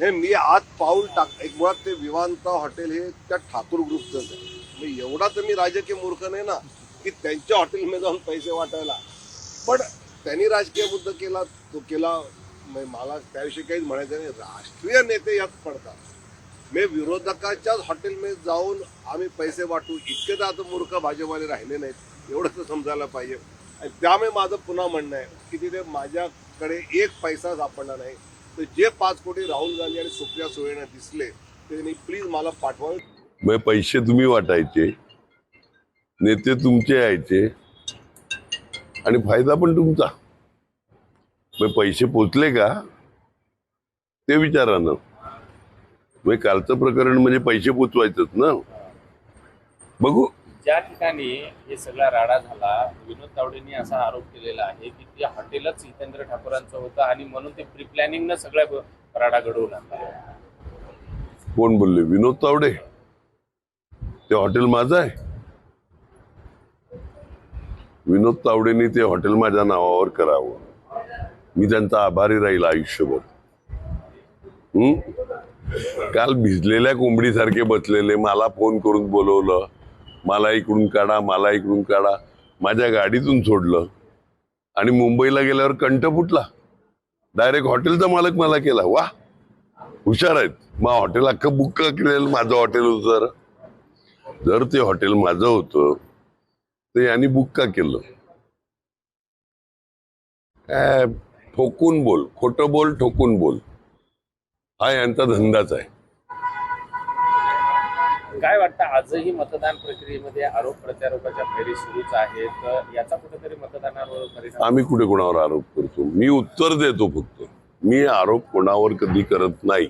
हे मी आत पाऊल टाक एक मुळात ते विवांत हॉटेल हे त्या ठाकूर ग्रुपचंच आहे. म्हणजे एवढा तर मी राजकीय मूर्ख नाही ना की त्यांच्या हॉटेलमध्ये जाऊन पैसे वाटायला. पण त्यांनी राजकीय मुद्दा केला तो केला म्हणजे मला त्याविषयी काहीच म्हणायचं नाही. राष्ट्रीय नेते यात पडतात. मी विरोधकाच्याच हॉटेलमध्ये जाऊन आम्ही पैसे वाटू. इतके तर आता मूर्ख भाजपवाले राहिले नाहीत. एवढं तर समजायला पाहिजे. आणि त्यामुळे माझं पुन्हा म्हणणं आहे की तिथे माझ्याकडे एक पैसा सापडला नाही. तर जे पाच कोटी राहुल गांधी आणि सुप्रिया सुळेंना दिसले ते त्यांनी प्लीज मला पाठवावे. मग पैसे तुम्ही वाटायचे नेते तुमचे यायचे आणि फायदा पण तुमचा. मग पैसे पोचले का? ते विचारा ना. मग कालचं प्रकरण म्हणजे पैसे पोचवायचंच ना. बघू. ज्या ठिकाणी हे सगळा राडा झाला विनोद तावडेंनी असा आरोप केलेला आहे की ते हॉटेलच जितेंद्र ठाकूरांचं होतं आणि म्हणून ते प्री प्लॅनिंगनं सगळ्या राडा घडवून आणला. कोण बोलले? विनोद तावडे? ते हॉटेल माझं आहे. विनोद तावडेनी ते हॉटेल माझ्या नावावर करावं. मी त्यांचा आभारी राहील आयुष्यभर. हम्म काल भिजलेल्या कोंबडीसारखे बसलेले मला फोन करून बोलवलं मला इकडून काढा मला इकडून काढा माझ्या गाडीतून सोडलं. आणि मुंबईला गेल्यावर कंठ फुटला. डायरेक्ट हॉटेलचा मालक मला केला. वा हुशार आहेत. मग हॉटेल अख्खं बुक केलेलं माझं हॉटेल होतं जर. जर ते हॉटेल माझं होतं तर यांनी बुक का केलं? काय ठोकून बोल. खोटं बोल ठोकून बोल. हा यांचा धंदाच आहे. काय वाटतं? आजही मतदान प्रक्रियेमध्ये आरोप प्रत्यारोपाच्या फेरी सुरूच आहेत. याचा कुठेतरी मतदानावर परिणाम आम्ही कुठे कोणावर आरोप करतो? मी उत्तर देतो फक्त. मी आरोप कोणावर कधी करत नाही.